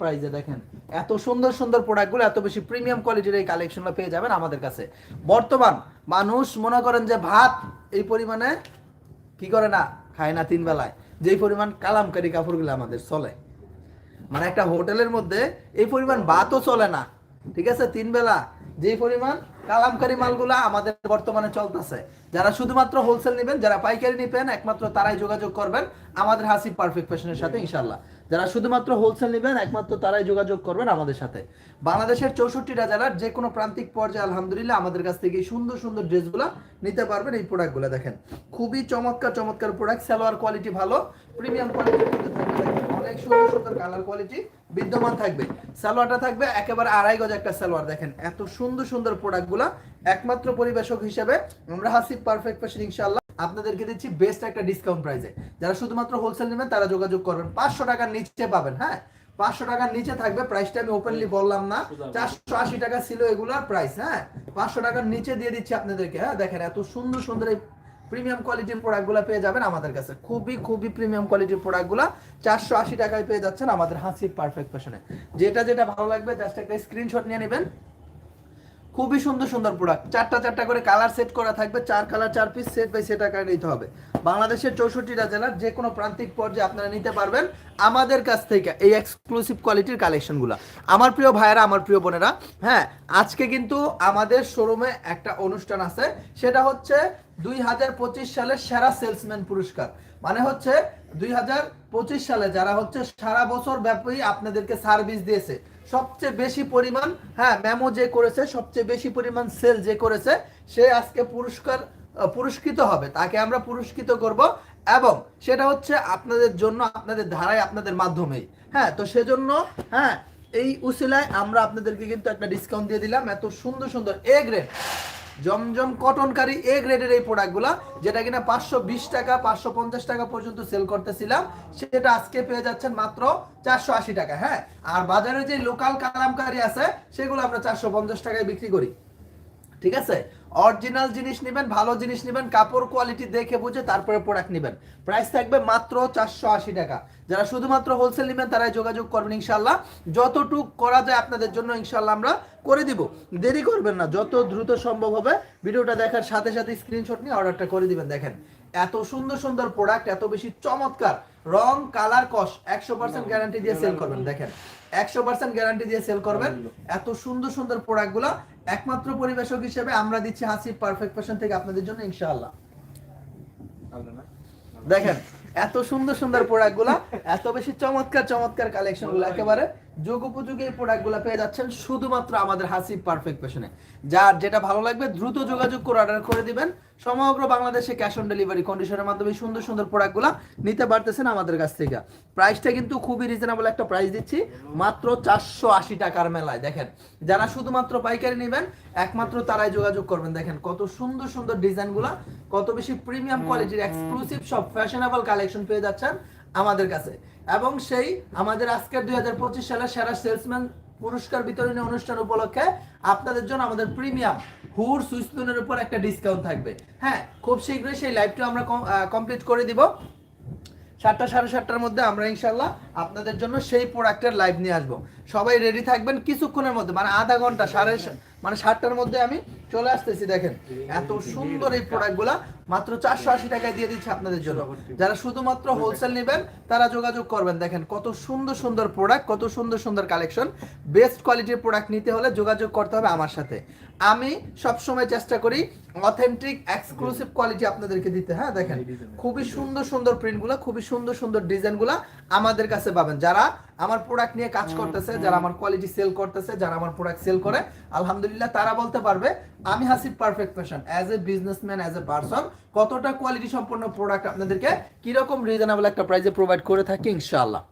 প্রাইজে দেখেন, এত সুন্দর সুন্দর প্রোডাক্টগুলো এত বেশি প্রিমিয়াম কোয়ালিটির এই কালেকশনগুলো পেয়ে যাবেন আমাদের কাছে। বর্তমান মানুষ মনে করেন যে ভাত এই পরিমাণে কি করে না, খায় না তিন বেলায়। যেই পরিমাণ কালামকারী কাপড়গুলো আমাদের চলে। মানে একটা হোটেলের মধ্যে এই পরিমাণ ভাতও চলে না। ঠিক আছে? তিন বেলা। যে পরিমাণ কালামকারী মালগুলা আমাদের বর্তমানে চলতেছে। যারা শুধুমাত্র হোলসেল নেবেন, যারা পাইকারি নেবেন, একমাত্র তারাই যোগাযোগ করবেন। আমাদের হাসি পারফেক্ট ফ্যাশনের সাথে ইনশাল্লাহ যারা শুধুমাত্র হোলসেল নেবেন, একমাত্র তারাই যোগাযোগ করবেন আমাদের সাথে। বাংলাদেশের চৌষট্টিটা জেলার যে কোনো প্রান্তিক পর্যায়ে, আলহামদুলিল্লাহ, আমাদের কাছ থেকে সুন্দর সুন্দর ড্রেসগুলো নিতে পারবেন এই প্রোডাক্টগুলো দেখেন, খুবই চমৎকার চমৎকার প্রোডাক্ট সালোয়ার কোয়ালিটি ভালো প্রিমিয়াম দেখেন। অনেক সুন্দর সুন্দর কালার কোয়ালিটি বিদ্যমান থাকবে। সালোয়ারটা থাকবে একেবারে আড়াই গজ একটা সালোয়ার, দেখেন। এত সুন্দর সুন্দর একমাত্র পরিবেশক হিসেবে আমরা হাসিব পারফেক্ট ফ্যাশন ইনশাআল্লাহ। আপনাদেরকে দিচ্ছি বেস্ট একটা ডিসকাউন্ট প্রাইসে যারা শুধুমাত্র হোলসেল নেবেন, তারা যোগাযোগ করবেন। পাঁচশো টাকার নিচে পাবেন হ্যাঁ? পাঁচশো টাকার নিচে থাকবে প্রাইসটা আমি ওপেনলি বললাম না। চারশো আশি টাকা ছিল এগুলার প্রাইস হ্যাঁ? পাঁচশো টাকার নিচে দিয়ে দিচ্ছি আপনাদেরকে হ্যাঁ? দেখেন, এত সুন্দর সুন্দর এই প্রিমিয়াম কোয়ালিটির প্রোডাক্টগুলো পেয়ে যাবেন আমাদের কাছে। খুবই খুবই প্রিমিয়াম কোয়ালিটির প্রোডাক্টগুলো চারশো আশি টাকায় পেয়ে যাচ্ছেন আমাদের হাসি পারফেক্ট ফ্যাশনে যেটা যেটা ভালো লাগবে, জাস্ট একটা স্ক্রিনশট নিয়ে নেবেন। খুবই সুন্দর সুন্দর প্রোডাক্ট চারটা চারটা করে কালার সেট করা থাকবে, চার কালার চার পিস সেট বাই সেট আকারে নিতে হবে। বাংলাদেশের চৌষট্টিটা জেলার যে কোনো প্রান্তিক পর্যায়ে আপনারা নিতে পারবেন আমাদের কাছ থেকে এই এক্সক্লুসিভ কোয়ালিটির কালেকশনগুলো আমার প্রিয় ভাইয়েরা, আমার প্রিয় বোনেরা হ্যাঁ আজকে কিন্তু আমাদের শোরুমে একটা অনুষ্ঠান আছে, সেটা হচ্ছে দুই হাজার পঁচিশ সালের সেরা সেলসম্যান পুরস্কার। মানে হচ্ছে দুই হাজার পঁচিশ সালে যারা হচ্ছে সারা বছর ব্যাপী আপনাদেরকে সার্ভিস দিয়েছে, সবচেয়ে বেশি পরিমাণ হ্যাঁ মেমো যে করেছে, সবচেয়ে বেশি পরিমাণ সেল যে করেছে, সে আজকে পুরস্কার পুরস্কৃত হবে। তাকে আমরা পুরস্কৃত করব এবং সেটা হচ্ছে আপনাদের জন্য, আপনাদের ধারায়, আপনাদের মাধ্যমেই। হ্যাঁ তো সেজন্য হ্যাঁ এই উসিলায় আমরা আপনাদেরকে কিন্তু একটা ডিসকাউন্ট দিয়ে দিলাম। এত সুন্দর সুন্দর এ গ্রেড জমজম কটনকারী এ গ্রেডের এই প্রোডাক্টগুলো যেটা কিনা পাঁচশো বিশ টাকা, পাঁচশো পঞ্চাশ টাকা পর্যন্ত সেল করতেছিলাম, সেটা আজকে পেয়ে যাচ্ছেন মাত্র চারশো আশি টাকা হ্যাঁ? আর বাজারে যে লোকাল কালামকারী আছে, সেগুলো আমরা চারশো পঞ্চাশ টাকায় বিক্রি করি। ঠিক আছে? অরিজিনাল জিনিস নেবেন, ভালো জিনিস নেবেন, কাপড় কোয়ালিটি দেখে বুঝে তারপরে প্রোডাক্ট নেবেন। প্রাইস থাকবে মাত্র চারশো আশি টাকা। যারা শুধুমাত্র হোলসেল নেবেন, তারাই যোগাযোগ করবেন ইনশাল্লাহ যতটুক করা যায় আপনাদের জন্য ইনশাল্লাহ আমরা করে দিব। দেরি করবেন না, যত দ্রুত সম্ভব হবে। ভিডিওটা দেখার সাথে সাথে স্ক্রিনশট নিয়ে অর্ডারটা করে দিবেন, দেখেন। এত সুন্দর সুন্দর প্রোডাক্ট এত বেশি চমৎকার। রং কালার কস একশো পার্সেন্ট গ্যারান্টি দিয়ে সেল করবেন, দেখেন। একশো পার্সেন্ট গ্যারান্টি দিয়ে সেল করবেন। এত সুন্দর সুন্দর প্রোডাক্টগুলো একমাত্র পরিবেশক হিসেবে আমরা দিচ্ছি হাসি পারফেক্ট ফ্যাশন থেকে আপনাদের জন্য ইনশাআল্লাহ। দেখেন এত সুন্দর সুন্দর প্রোডাক্টগুলো এত বেশি চমৎকার চমৎকার কালেকশনগুলো একেবারে যুগ উপযোগী এই প্রোডাক্টগুলো পেয়ে যাচ্ছেন শুধুমাত্র আমাদের হাসি পারফেক্ট ফ্যাশনে যার যেটা ভালো লাগবে, দ্রুত যোগাযোগ করে অর্ডার করে দিবেন। সমগ্র বাংলাদেশে ক্যাশ অন ডেলিভারি কন্ডিশনের মাধ্যমে সুন্দর সুন্দর প্রোডাক্টগুলো নিতে পারতেছেন আমাদের কাছ থেকে। প্রাইসটা কিন্তু খুবই রিজনেবল একটা প্রাইস দিচ্ছি, মাত্র চারশো আশি টাকার মেলায়। দেখেন, যারা শুধুমাত্র পাইকারি নেবেন, একমাত্র তারাই যোগাযোগ করবেন। দেখেন, কত সুন্দর সুন্দর ডিজাইনগুলো কত বেশি প্রিমিয়াম কোয়ালিটির এক্সক্লুসিভ সব ফ্যাশনেবল কালেকশন পেয়ে যাচ্ছেন। আমাদের কাছে। এবং সেই আমাদের আজকের দুই হাজার পঁচিশ সালের সেরা সেলসম্যান পুরস্কার বিতরণী অনুষ্ঠান উপলক্ষে আপনাদের জন্য আমাদের প্রিমিয়াম হুর সুইসলুনের উপর একটা ডিসকাউন্ট থাকবে। হ্যাঁ খুব শীঘ্রই সেই লাইভটা আমরা কমপ্লিট করে দিব। সাতটা সাড়ে সাতটার মধ্যে আমরা ইনশাল্লাহ আপনাদের জন্য সেই প্রোডাক্টের লাইভ নিয়ে আসব। সবাই রেডি থাকবেন কিছুক্ষণের মধ্যে মানে আধা ঘণ্টা, সাড়ে মানে সাতটার মধ্যে আমি চলে আসতেছি, দেখেন। এত সুন্দর এই প্রোডাক্টগুলা মাত্র চারশো আশি টাকায় দিয়ে দিচ্ছি আপনাদের জন্য। যারা শুধুমাত্র হোলসেল নেবেন, তারা যোগাযোগ করবেন। দেখেন, কত সুন্দর সুন্দর প্রোডাক্ট কত সুন্দর সুন্দর কালেকশন বেস্ট কোয়ালিটির প্রোডাক্ট নিতে হলে যোগাযোগ করতে হবে আমার সাথে। আমি সবসময় চেষ্টা করি অথেন্টিক এক্সক্লুসিভ কোয়ালিটি আপনাদেরকে দিতে। হ্যাঁ দেখেন, খুবই সুন্দর সুন্দর প্রিন্টগুলো খুবই সুন্দর সুন্দর ডিজাইনগুলো আমাদের কাছে পাবেন। যারা আমার প্রোডাক্ট নিয়ে কাজ করতেছে যারা আমার কোয়ালিটি সেল করতেছে যারা আমার প্রোডাক্ট সেল করে আলহামদুলিল্লাহ তারা বলতে পারবে আমি Hasib perfect fashion as a businessman as a person কতটা কোয়ালিটি সম্পন্ন প্রোডাক্ট আপনাদেরকে কীরকম রিজনেবল একটা প্রাইসে প্রোভাইড করে থাকি ইনশাআল্লাহ।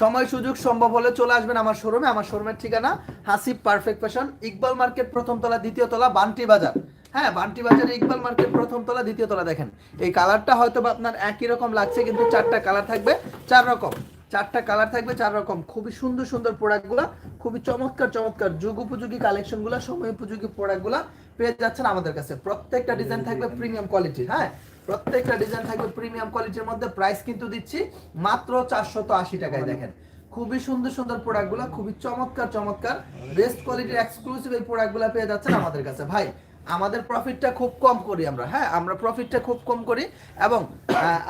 সময় সুযোগ সম্ভব হলে চলে আসবেন আমার শোরুমে আমার শোরুমের ঠিকানা Hasib perfect fashion Iqbal market প্রথম তলা দ্বিতীয় তলা বান্টি বাজার। হ্যাঁ বান্টি বাজারে ইকবাল মার্কেট প্রথম তলা দ্বিতীয় তলা দেখেন। এই কালারটা হয়তো বা আপনার একই রকম লাগছে কিন্তু চারটা কালার থাকবে চার রকম। চারটা কালার থাকবে চার রকম। খুবই সুন্দর সুন্দর প্রোডাক্টগুলো খুবই চমৎকার চমৎকার যুগ উপযোগী কালেকশনগুলো সময় উপযোগী প্রোডাক্টগুলো পেয়ে যাচ্ছেন আমাদের কাছে। প্রত্যেকটা ডিজাইন থাকবে প্রিমিয়াম কোয়ালিটির হ্যাঁ? প্রত্যেকটা ডিজাইন থাকবে প্রিমিয়াম কোয়ালিটির মধ্যে প্রাইস কিন্তু দিচ্ছি মাত্র চারশত আশি টাকায় দেখেন। খুবই সুন্দর সুন্দর প্রোডাক্টগুলো খুবই চমৎকার চমৎকার। বেস্ট কোয়ালিটির এক্সক্লুসিভ এই প্রোডাক্টগুলো পেয়ে যাচ্ছেন আমাদের কাছে। ভাই আমাদের প্রফিটটা খুব কম করি আমরা। হ্যাঁ আমরা প্রফিটটা খুব কম করি এবং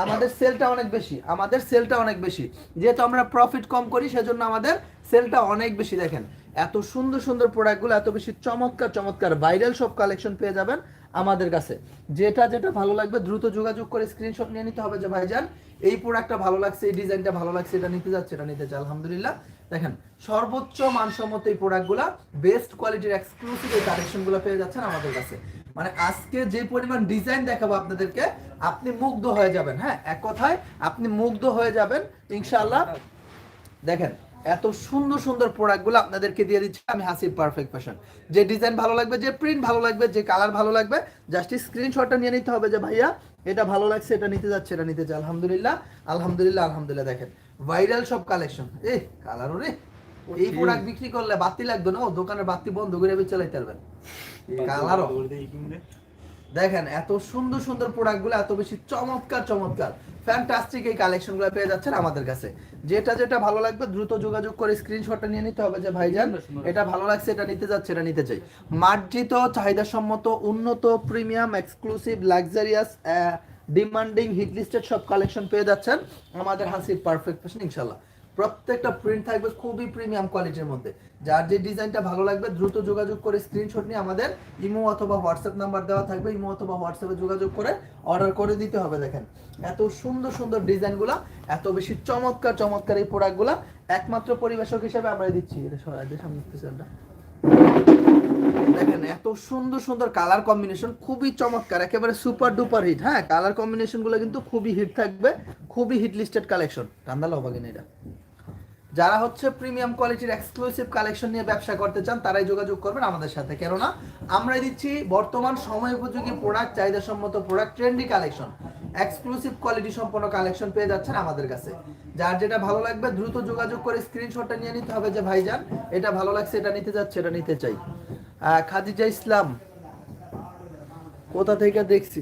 আমাদের সেলটা অনেক বেশি। আমাদের সেলটা অনেক বেশি। যেহেতু আমরা প্রফিট কম করি, সেজন্য আমাদের সেলটা অনেক বেশি। দেখেন, এত সুন্দর সুন্দর প্রোডাক্টগুলো এত বেশি চমৎকার চমৎকার ভাইরাল সব কালেকশন পেয়ে যাবেন আমাদের কাছে। যেটা যেটা ভালো লাগবে, দ্রুত যোগাযোগ করে স্ক্রিনশট নিয়ে নিতে হবে যে, ভাইজান, এই প্রোডাক্টটা ভালো লাগছে, এই ডিজাইনটা ভালো লাগছে, এটা নিতে যাচ্ছে, এটা নিতে চাই আলহামদুলিল্লাহ। দেখেন, সর্বোচ্চ মানসম্মত এই প্রোডাক্টগুলা বেস্ট কোয়ালিটির এক্সক্লুসিভ এই কালেকশনগুলো পেয়ে যাচ্ছেন আমাদের কাছে। মানে আজকে যে পরিমাণ ডিজাইন দেখাবো আপনাদেরকে, আপনি মুগ্ধ হয়ে যাবেন হ্যাঁ? এক কথায়, আপনি মুগ্ধ হয়ে যাবেন, ইনশাআল্লাহ। দেখেন, এত সুন্দর সুন্দর প্রোডাক্টগুলো আপনাদেরকে দিয়ে দিচ্ছি আমি হাসির পারফেক্ট ফ্যাশন যে ডিজাইন ভালো লাগবে, যে প্রিন্ট ভালো লাগবে, যে কালার ভালো লাগবে জাস্ট স্ক্রিনশটটা নিয়ে নিতে হবে যে ভাইয়া, এটা ভালো লাগছে, এটা নিতে যাচ্ছে, এটা নিতে চাই আলহামদুলিল্লাহ আলহামদুলিল্লাহ আলহামদুলিল্লাহ, দেখেন। ভাইরাল সব কালেকশন এ কালার রে। এই প্রোডাক্ট বিক্রি করলে বাতি লাগবে না? ও দোকানের বাতি বন্ধ করে চালাইতে পারবেন। কালারও। দেখেন এত সুন্দর সুন্দর প্রোডাক্টগুলো এত বেশি চমৎকার চমৎকার। ফ্যান্টাস্টিক এই কালেকশনগুলো পেয়ে যাচ্ছেন আমাদের কাছে। যেটা যেটা ভালো লাগবে দ্রুত যোগাযোগ করে স্ক্রিনশটটা নিয়ে নিতে হবে যে ভাই ভাইজান এটা ভালো লাগছে এটা নিতে যাচ্ছে এটা নিতে চাই। মার্জিত চাহিদা সম্মত উন্নত premium exclusive luxurious demanding hit listed সব কালেকশন পেয়ে যাচ্ছেন। আমাদের হাসির পারফেক্ট ফ্যাশন ইনশাল্লাহ প্রত্যেকটা প্রিন্ট থাকবে খুবই প্রিমিয়াম কোয়ালিটির মধ্যে। যার যে ডিজাইনটা ভালো লাগবে, দ্রুত যোগাযোগ করে স্ক্রিনশট নিয়ে আমাদের ইমো অথবা হোয়াটসঅ্যাপ নাম্বার দেওয়া থাকবে। ইমো অথবা হোয়াটসঅ্যাপে যোগাযোগ করে অর্ডার করে দিতে হবে, দেখেন। এত সুন্দর সুন্দর ডিজাইনগুলো এত বেশি চমৎকার চমৎকার এই প্রোডাক্টগুলো একমাত্র পরিবেশক হিসেবে আমরা দিচ্ছি। এটা সরাই সামনে পিছনটা। দেখেন, এত সুন্দর সুন্দর কালার কম্বিনেশন খুবই চমৎকার, একেবারে সুপার ডুপার হিট হ্যাঁ কালার কম্বিনেশনগুলো কিন্তু খুবই হিট থাকবে, খুবই হিট লিস্টেড কালেকশন ঠান্ডা লবাগিন এটা। যারা হচ্ছে প্রিমিয়াম কোয়ালিটির এক্সক্লুসিভ কালেকশন নিয়ে ব্যবসা করতে চান, তারাই যোগাযোগ করবেন আমাদের সাথে। কেননা, আমরাই দিচ্ছি বর্তমান সময় উপযোগী প্রোডাক্ট চাহিদা সম্মত product trendy collection exclusive quality সম্পন্ন কালেকশন পেয়ে যাচ্ছেন আমাদের কাছে। যার যেটা ভালো লাগবে, দ্রুত যোগাযোগ করে স্ক্রিনশটটা নিয়ে নিতে হবে যে, ভাইজান, এটা ভালো লাগছে, এটা নিতে যাচ্ছে, এটা নিতে চাই। খাদিজা ইসলাম। কোথা থেকে দেখছি?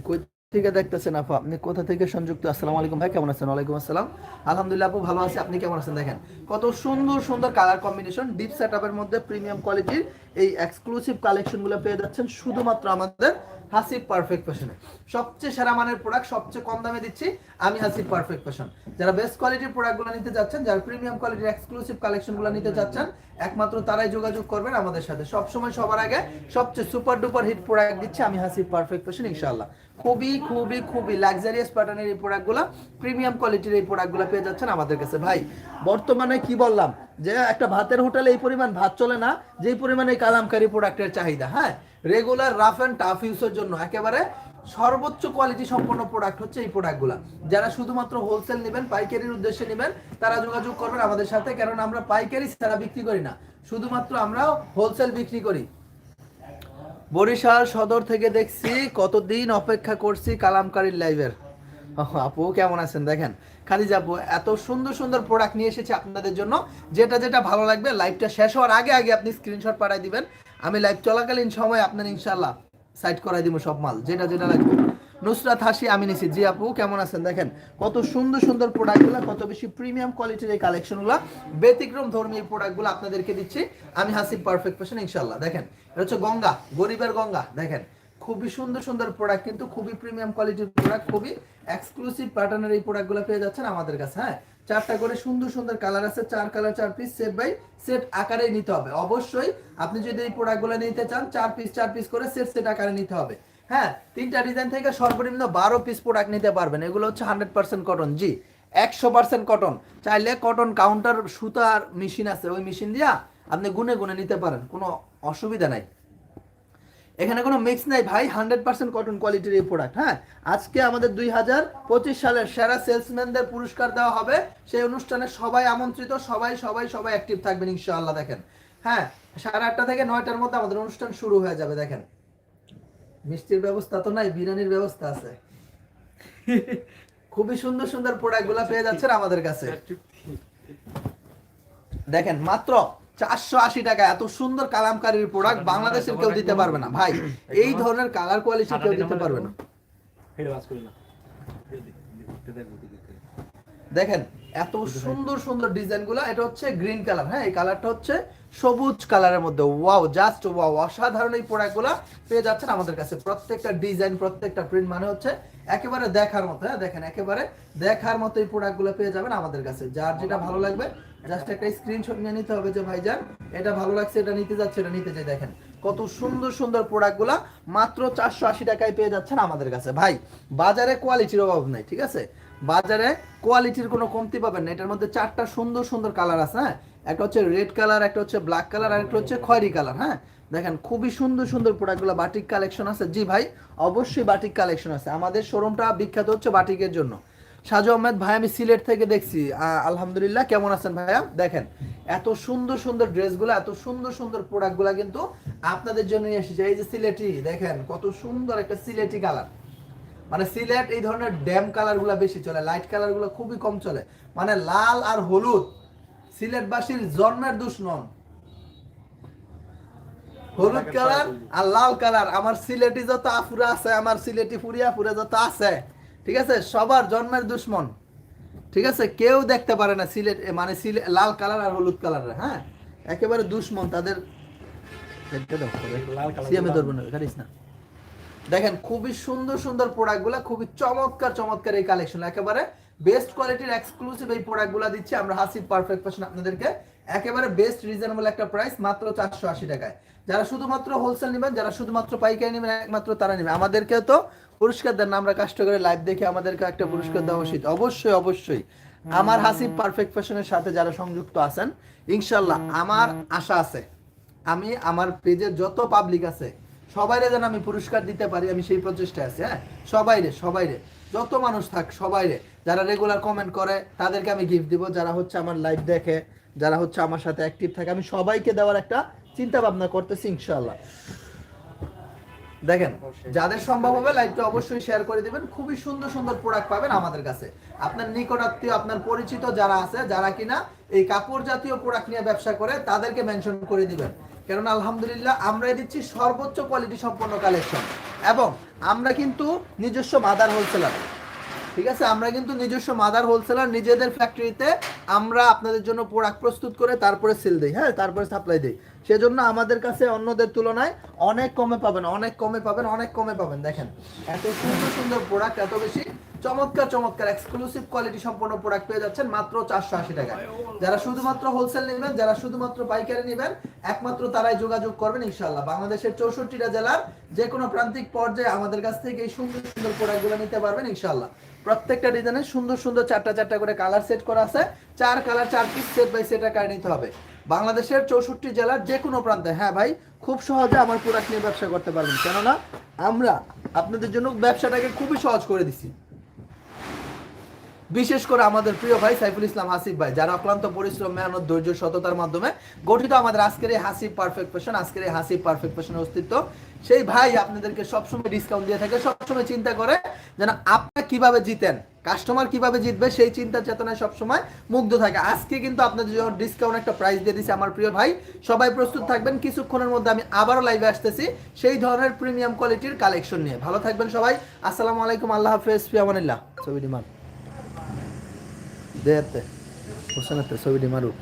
থেকে দেখতেছেন আপু? আপনি কোথা থেকে সংযুক্ত? আসসালামু আলাইকুম ভাই, কেমন আছেন? ওয়ালাইকুম আসসালাম। আলহামদুলিল্লাহ আপু ভালো আছি। আপনি কেমন আছেন দেখেন? কত সুন্দর সুন্দর কালার কম্বিনেশন ডিপ সেট মধ্যে প্রিমিয়াম কোয়ালিটির এই এক্সক্লুসিভ কালেকশনগুলো পেয়ে যাচ্ছেন। শুধুমাত্র আমাদের হাসিব পারফেক্ট ফ্যাশনে সবচেয়ে সেরা মানের প্রোডাক্ট সবচেয়ে কম দামে দিচ্ছি আমি হাসিব পারফেক্ট ফ্যাশন যারা বেস্ট কোয়ালিটির প্রোডাক্টগুলো নিতে যাচ্ছেন যারা প্রিমিয়াম কোয়ালিটির এক্সক্লুসিভ কালেকশনগুলো নিতে যাচ্ছেন একমাত্র তারাই যোগাযোগ করবেন আমাদের সাথে। সবসময় সবার আগে সবচেয়ে সুপার ডুপার হিট প্রোডাক্ট দিচ্ছি আমি হাসিব পারফেক্ট ফ্যাশন ইনশাআল্লাহ। খুবই খুবই খুবই লাক্সারিয়াস প্যাটার্নের এই প্রোডাক্টগুলো প্রিমিয়াম কোয়ালিটির এই প্রোডাক্টগুলো পেয়ে যাচ্ছেন আমাদের কাছে। ভাই, বর্তমানে কি বললাম? যে একটা ভাতের হোটেলে এই পরিমাণ ভাত চলে না, যেই পরিমাণে কালামকারী প্রোডাক্টের চাহিদা হ্যাঁ? রেগুলার রাফ অ্যান্ড টাফ ইউজের জন্য একেবারে সর্বোচ্চ কোয়ালিটি সম্পন্ন প্রোডাক্ট হচ্ছে এই প্রোডাক্টগুলো যারা শুধুমাত্র হোলসেল নেবেন, পাইকারির উদ্দেশ্যে নেবেন, তারা যোগাযোগ করবেন আমাদের সাথে কারণ আমরা পাইকারি ছাড়া বিক্রি করি না। শুধুমাত্র আমরা হোলসেল বিক্রি করি। বরিশাল সদর থেকে দেখছি কতদিন অপেক্ষা করছি কালামকারীর লাইভের আপু, কেমন আছেন? দেখেন খাদিজা আপু, এত সুন্দর সুন্দর প্রোডাক্ট নিয়ে এসেছি আপনাদের জন্য। যেটা যেটা ভালো লাগবে লাইভটা শেষ হওয়ার আগে আগে আপনি স্ক্রিনশট পাঠাই দিবেন। আমি লাইভ চলাকালীন সময় আপনার ইনশাল্লাহ সাইড করাই দিব সব মাল, যেটা যেটা লাগবে। নুসরাত হাসি, আমি নিছি। জি আপু, কেমন আছেন? দেখেন, কত সুন্দর সুন্দর প্রোডাক্টগুলো কত বেশি প্রিমিয়াম কোয়ালিটির এই কালেকশনগুলো ব্যতিক্রম ধর্মীয় প্রোডাক্টগুলো আপনাদেরকে দিচ্ছি। আমি হাসি পারফেক্ট ফ্যাশন ইনশাল্লাহ দেখেন, এটা হচ্ছে গঙ্গা, গরিবের গঙ্গা। দেখেন, খুবই সুন্দর সুন্দর প্রোডাক্ট কিন্তু খুবই প্রিমিয়াম কোয়ালিটির প্রোডাক্ট খুবই এক্সক্লুসিভ প্যাটার্নের এই প্রোডাক্টগুলো পেয়ে যাচ্ছেন আমাদের কাছে হ্যাঁ? চারটা করে সুন্দর সুন্দর কালার আছে, চার কালার, চার পিস সেট বাই সেট আকারে নিতে হবে। অবশ্যই আপনি যদি এই প্রোডাক্টগুলো নিতে চান, চার পিস চার পিস করে সেট সেট আকারে নিতে হবে। হ্যাঁ তিনটা ডিজাইন থেকে সর্বনিম্ন বারো পিস প্রোডাক্ট নিতে পারবেন। এগুলো হচ্ছে হান্ড্রেড পার্সেন্ট কটন জি, একশো পার্সেন্ট কটন চাইলে কটন কাউন্টার সুতার মেশিন আছে, ওই মেশিন দিয়া আপনি গুনে গুনে নিতে পারেন, কোনো অসুবিধা নাই। এখানে কোনো মিক্স নাই ভাই হান্ড্রেড পার্সেন্ট কটন কোয়ালিটির এই প্রোডাক্ট হ্যাঁ? আজকে আমাদের দুই হাজার পঁচিশ সালের সেরা সেলসম্যানদের পুরস্কার দেওয়া হবে। সেই অনুষ্ঠানে সবাই আমন্ত্রিত, সবাই সবাই সবাই অ্যাক্টিভ থাকবেন, ইনশাআল্লাহ, দেখেন। হ্যাঁ সাড়ে আটটা থেকে নয়টার মধ্যে আমাদের অনুষ্ঠান শুরু হয়ে যাবে, দেখেন। মিষ্টির ব্যবস্থা তো নাই, বিরিয়ানির ব্যবস্থা আছে। খুবই সুন্দর সুন্দর প্রোডাক্টগুলো পেয়ে যাচ্ছেন আমাদের কাছে। দেখেন, মাত্র চারশো আশি টাকা এত সুন্দর কালামকারীর প্রোডাক্ট বাংলাদেশের কেউ দিতে পারবে না। ভাই এই ধরনের কালার কোয়ালিটি কেউ দিতে পারবে না। দেখেন এত সুন্দর সুন্দর ডিজাইনগুলো এটা হচ্ছে গ্রিন কালার হ্যাঁ? এই কালারটা হচ্ছে সবুজ কালারের মধ্যে। ওয়াও জাস্ট ওয়াও অসাধারণ এই প্রোডাক্টগুলা পেয়ে যাচ্ছেন আমাদের কাছে। প্রত্যেকটা ডিজাইন প্রত্যেকটা প্রিন্ট মানে হচ্ছে একেবারে দেখার মতো হ্যাঁ? দেখেন একেবারে দেখার মতো এই প্রোডাক্টগুলো পেয়ে যাবেন আমাদের কাছে। যার যেটা ভালো লাগবে জাস্ট একটা স্ক্রিনশট নিয়ে নিতে হবে যে, ভাইজান, এটা ভালো লাগছে, এটা নিতে যাচ্ছে, এটা নিতে চাই। দেখেন, কত সুন্দর সুন্দর প্রোডাক্টগুলা মাত্র চারশো আশি টাকায় পেয়ে যাচ্ছেন আমাদের কাছে। ভাই, বাজারে কোয়ালিটির অভাব নাই, ঠিক আছে? বাজারে কোয়ালিটির কোনো কমতি পাবেন না। এটার মধ্যে চারটা সুন্দর সুন্দর কালার আছে হ্যাঁ? একটা হচ্ছে রেড কালার একটা হচ্ছে ব্ল্যাক কালার আর একটা হচ্ছে খয়েরি কালার হ্যাঁ? দেখেন, খুবই সুন্দর সুন্দর প্রোডাক্টগুলো বাটিক কালেকশন আছে। জি ভাই, অবশ্যই বাটিক কালেকশন আছে। আমাদের শোরুমটা বিখ্যাত হচ্ছে বাটিকের জন্য। সাজু আহমেদ ভাই আমি সিলেট থেকে দেখছি। আলহামদুলিল্লাহ কেমন আছেন ভাইয়া? দেখেন এত সুন্দর সুন্দর ড্রেসগুলো এত সুন্দর সুন্দর প্রোডাক্টগুলো কিন্তু আপনাদের জন্য এসেছে। এই যে সিলেটি দেখেন কত সুন্দর একটা সিলেটি কালার। মানে সিলেট এই ধরনের ড্যাম কালারগুলা বেশি চলে লাইট কালারগুলো খুবই কম চলে। মানে লাল আর হলুদ সিলেটবাসীর জন্মের দুশ্মন। হলুদ কালার আর লাল কালার আমার সিলেটি যত আফুরা আছে আমার সিলেটি ফুরিয়া ফুরে যত আছে ঠিক আছে? সবার জন্মের দুশ্মন। ঠিক আছে? কেউ দেখতে পারে না সিলেট মানে লাল কালার আর হলুদ কালার হ্যাঁ? একেবারে দুশ্মন তাদের দেখেন খুবই সুন্দর সুন্দর প্রোডাক্টগুলো খুবই চমৎকার চমৎকার এই কালেকশন একেবারে বেস্ট কোয়ালিটির এক্সক্লুসিভ এই প্রোডাক্টগুলো দিচ্ছি আমরা হাসিব পারফেক্ট ফ্যাশন আপনাদেরকে। একেবারে বেস্ট রিজনেবল একটা প্রাইস মাত্র চারশো আশি টাকায়। যারা শুধুমাত্র হোলসেল নেবেন, যারা শুধুমাত্র পাইকারি নেবেন, একমাত্র তারা নেবে। আমাদেরকে তো পুরস্কার দেন আমরা কাষ্ট করে লাইভ দেখে আমাদেরকে একটা পুরস্কার দেওয়া উচিত। অবশ্যই অবশ্যই। আমার হাসিব পারফেক্ট ফ্যাশনের সাথে যারা সংযুক্ত আছেন ইনশাল্লাহ আমার আশা আছে, আমি আমার পেজে যত পাবলিক আছে, সবাইরে যেন আমি পুরস্কার দিতে পারি, আমি সেই প্রচেষ্টায় আছি হ্যাঁ? সবাইরে সবাইরে। যত মানুষ থাক, সবাইরে। যারা রেগুলার কমেন্ট করে, তাদেরকে আমি গিফট দিব। যারা হচ্ছে আমার লাইভ দেখে, যারা হচ্ছে আমার সাথে অ্যাক্টিভ থাকে, আমি সবাইকে দেওয়ার একটা চিন্তা ভাবনা করতেছি, ইনশাআল্লাহ। দেখেন, যাদের সম্ভব হবে লাইভটা অবশ্যই শেয়ার করে দিবেন। খুবই সুন্দর সুন্দর প্রোডাক্ট পাবেন আমাদের কাছে। আপনার নিকটাত্মীয়, আপনার পরিচিত যারা আছে, যারা কিনা এই কাপড় জাতীয় প্রোডাক্ট নিয়ে ব্যবসা করে, তাদেরকে মেনশন করে দিবেন। কেননা, আলহামদুলিল্লাহ, আমরাই দিচ্ছি সর্বোচ্চ কোয়ালিটি সম্পন্ন কালেকশন এবং আমরা কিন্তু নিজস্ব মাদার হোলসেলার ঠিক আছে? আমরা কিন্তু নিজস্ব মাদার হোলসেলার নিজেদের ফ্যাক্টরিতে আমরা আপনাদের জন্য প্রোডাক্ট প্রস্তুত করে তারপরে সেল দিই হ্যাঁ? তারপরে সাপ্লাই দিই। সেজন্য আমাদের কাছে অন্যদের তুলনায় অনেক কমে পাবেন, অনেক কমে পাবেন, অনেক কমে পাবেন। দেখেন, এত সুন্দর সুন্দর প্রোডাক্ট এত বেশি চমৎকার চমৎকার এক্সক্লুসিভ কোয়ালিটি সম্পন্ন প্রোডাক্ট পেয়ে যাচ্ছেন মাত্র চারশো আশি টাকায়। যারা শুধুমাত্র হোলসেল নেবেন, যারা শুধুমাত্র পাইকারি নেবেন, একমাত্র তারাই যোগাযোগ করবেন ইনশাল্লাহ বাংলাদেশের চৌষট্টিটা জেলার যে কোনো প্রান্তিক পর্যায়ে আমাদের কাছ থেকে এই সুন্দর সুন্দর প্রোডাক্টগুলো নিতে পারবেন ইনশাল্লাহ প্রত্যেকটা ডিজাইনের সুন্দর সুন্দর চারটা চারটা করে কালার সেট করা আছে। চার কালার চার পিস সেট বাই সেট আকারে নিতে হবে। বাংলাদেশের চৌষট্টি জেলার যে কোনো প্রান্তে হ্যাঁ ভাই, খুব সহজে আমার প্রোডাক্ট নিয়ে ব্যবসা করতে পারবেন। কেননা আমরা আপনাদের জন্য ব্যবসাটাকে খুবই সহজ করে দিছি। বিশেষ করে আমাদের প্রিয় ভাই সাইফুল ইসলাম হাসিফ ভাই, যারা অক্লান্ত পরিশ্রম, মেহনত, ধৈর্য, সততার মাধ্যমে গঠিত আমাদের আজকের এই হাসিব পারফেক্ট ফ্যাশন আজকের এই হাসিব পারফেক্ট ফ্যাশনের অস্তিত্ব। সেই ভাই আপনাদেরকে সবসময় ডিসকাউন্ট দিয়ে থাকে, সবসময় চিন্তা করে যেন আপনি কীভাবে জিতেন কাস্টমার কীভাবে জিতবে, সেই চিন্তা চেতনায় সবসময় মুগ্ধ থাকে। আজকে কিন্তু আপনাদের জন্য ডিসকাউন্ট একটা প্রাইস দিয়ে দিছে আমার প্রিয় ভাই। সবাই প্রস্তুত থাকবেন, কিছুক্ষণের মধ্যে আমি আবারও লাইভে আসতেছি সেই ধরনের প্রিমিয়াম কোয়ালিটির কালেকশন নিয়ে। ভালো থাকবেন সবাই। আসসালামু আলাইকুম, আল্লাহ হাফেজ, ফিয়ামানিল্লাহ। ছবিটি মার দে হোসেন ছবিটি মারুক।